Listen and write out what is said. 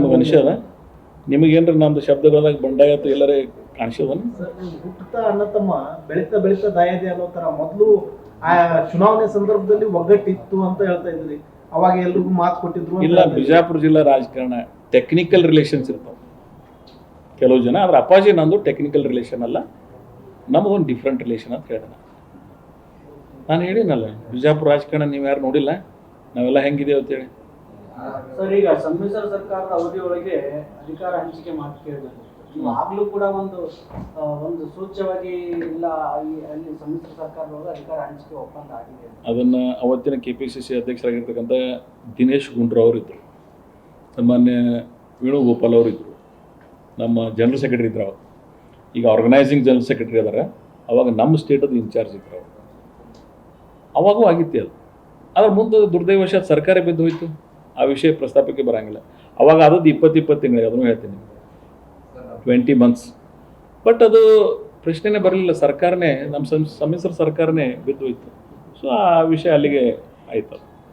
ನಿಮಗೆ ಮನುಷ್ಯರ ನಿಮಗೇನ್ರ ನಮ್ದು ಶಬ್ದಗಳದಾಗ ಬಂಡಾಯ ಅಥವಾ ಎಲ್ಲರೇ ಕಾಣಿಸೋದನ್ನ ಹುಟ್ಟುತ್ತಾ ಅಣ್ಣ ತಮ್ಮ ಬೆಳೀತಾ ಬೆಳೀತಾ ದಾಯದೆ ಅನ್ನೋ ತರ ಮೊದಲು ಆ ಚುನಾವಣೆ ಸಂದರ್ಭದಲ್ಲಿ ಒಗ್ಗಟ್ಟಿತ್ತು ಅಂತ ಹೇಳ್ತಾ ಇದ್ರಿ. ಅವಾಗ ಎಲ್ರಿಗೂ ಮಾತು ಕೊಟ್ಟಿದ್ರು ಇಲ್ಲ ಬಿಜಾಪುರ ಜಿಲ್ಲಾ ರಾಜಕಾರಣ ಟೆಕ್ನಿಕಲ್ ರಿಲೇಷನ್ಸ್ ಇರ್ತಾವ. ಕೆಲವು ಜನ ಅದ್ರ ಅಪ್ಪಾಜಿ ನಂದು ಟೆಕ್ನಿಕಲ್ ರಿಲೇಷನ್ ಅಲ್ಲ. ನಮಗೊಂದು ಡಿಫ್ರೆಂಟ್ ರಿಲೇಷನ್ ಅಂತ ಹೇಳಿದೆ ನಾನು. ಹೇಳಿನಲ್ಲ ಬಿಜಾಪುರ ರಾಜಕಾರಣ ನೀವು ಯಾರು ನೋಡಿಲ್ಲ? ನಾವೆಲ್ಲ ಹೆಂಗಿದೆ ಅಂತೇಳಿ. ಸರ್, ಈಗ ಸಮ್ಮಿಶ್ರ ಸರ್ಕಾರದ ಅವಧಿಯೊಳಗೆ ಅಧಿಕಾರ ಹಂಚಿಕೆ ಮಾತು ಆಗ್ಲೂ ಕೂಡ ಒಂದು ಒಂದು ಸೂಚ್ಯವಾಗಿ ಇಲ್ಲ ಅಲ್ಲಿ ಸಮ್ಮಿಶ್ರ ಸರ್ಕಾರದ ಅಧಿಕಾರ ಹಂಚಿಕೆ ಒಪ್ಪಂದ ಆಗಿದೆ ಅದನ್ನ ಅವತ್ತಿನ ಕೆ ಪಿ ಸಿ ಸಿ ಅಧ್ಯಕ್ಷರಾಗಿರ್ತಕ್ಕಂಥ ದಿನೇಶ್ ಗುಂಡ್ರು ಅವರಿದ್ದರು ಸಾಮಾನ್ಯ ವೇಣುಗೋಪಾಲ್ ಅವರಿದ್ದರು ನಮ್ಮ ಜನರಲ್ ಸೆಕ್ರೆಟರಿ ಇದ್ರು ಅವ್ರು. ಈಗ ಆರ್ಗನೈಸಿಂಗ್ ಜನರಲ್ ಸೆಕ್ರೆಟರಿ ಅದಾರ ಅವಾಗ ನಮ್ಮ ಸ್ಟೇಟದ ಇನ್ಚಾರ್ಜ್ ಇದ್ರು ಅವರು. ಅವಾಗೂ ಆಗಿತ್ತು ಅದು. ಅದ್ರ ಮುಂದೆ ದುರ್ದೈವಶಾತ್ ಸರ್ಕಾರ ಬಿದ್ದು ಹೋಯ್ತು. ಆ ವಿಷಯ ಪ್ರಸ್ತಾಪಕ್ಕೆ ಬರೋಂಗಿಲ್ಲ. ಅವಾಗ ಆದದ್ದು ಇಪ್ಪತ್ತು ಇಪ್ಪತ್ತು ತಿಂಗಳಿಗೆ, ಅದನ್ನು ಹೇಳ್ತೀನಿ ಟ್ವೆಂಟಿ ಮಂತ್ಸ್ ಬಟ್ ಅದು ಪ್ರಶ್ನೆನೇ ಬರಲಿಲ್ಲ. ಸರ್ಕಾರನೇ, ನಮ್ಮ ಸಮ್, ಸಮ್ಮಿಶ್ರ ಸರ್ಕಾರನೇ ಬಿದ್ದು ಹೋಯ್ತು. ಸೊ ಆ ವಿಷಯ ಅಲ್ಲಿಗೆ ಆಯ್ತು.